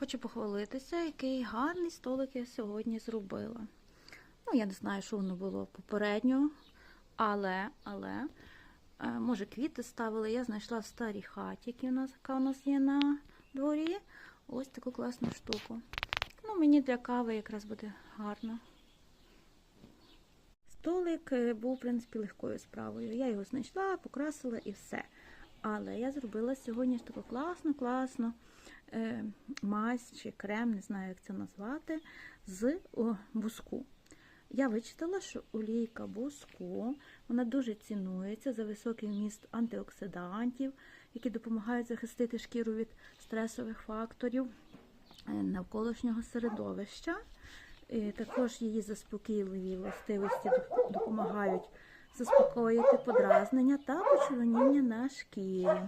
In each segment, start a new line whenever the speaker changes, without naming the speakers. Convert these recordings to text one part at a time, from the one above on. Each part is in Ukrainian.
Хочу похвалитися, який гарний столик я сьогодні зробила. Ну, я не знаю, що воно було попередньо, але, але, е, може, квіти ставили. Я знайшла в старій хаті, які у нас, яка у нас є на дворі. Ось таку класну штуку. Ну, мені для кави якраз буде гарно. Столик е, був, в принципі, легкою справою. Я його знайшла, покрасила і все. Але я зробила сьогодні ж таку класну е, мазь чи крем, не знаю, як це назвати, з буску. Я вичитала, що олійка буску вона дуже цінується за високий вміст антиоксидантів, які допомагають захистити шкіру від стресових факторів е, навколишнього середовища. І також її заспокійливі властивості допомагають заспокоїти подразнення та почервоніння на шкірі.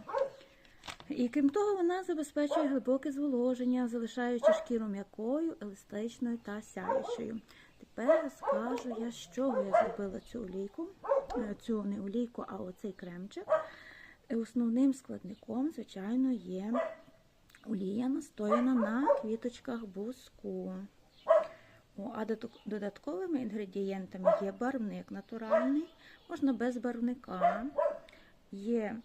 І крім того, вона забезпечує глибоке зволоження, залишаючи шкіру м'якою, еластичною та сяючою. Тепер розкажу я, з чого я зробила цю олійку, Е, цю не олійку, а оцей кремчик. Основним складником, звичайно, є олія, настояна на квіточках буску. А додатковими інгредієнтами є барвник натуральний, можна без барвника. Є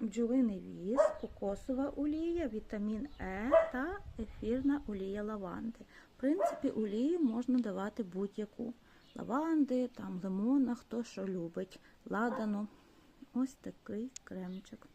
бджолиний віз, кокосова олія, вітамін Е та ефірна олія лаванди. В принципі, олію можна давати будь-яку. Лаванди, там лимона, хто що любить, ладану. Ось такий кремчик.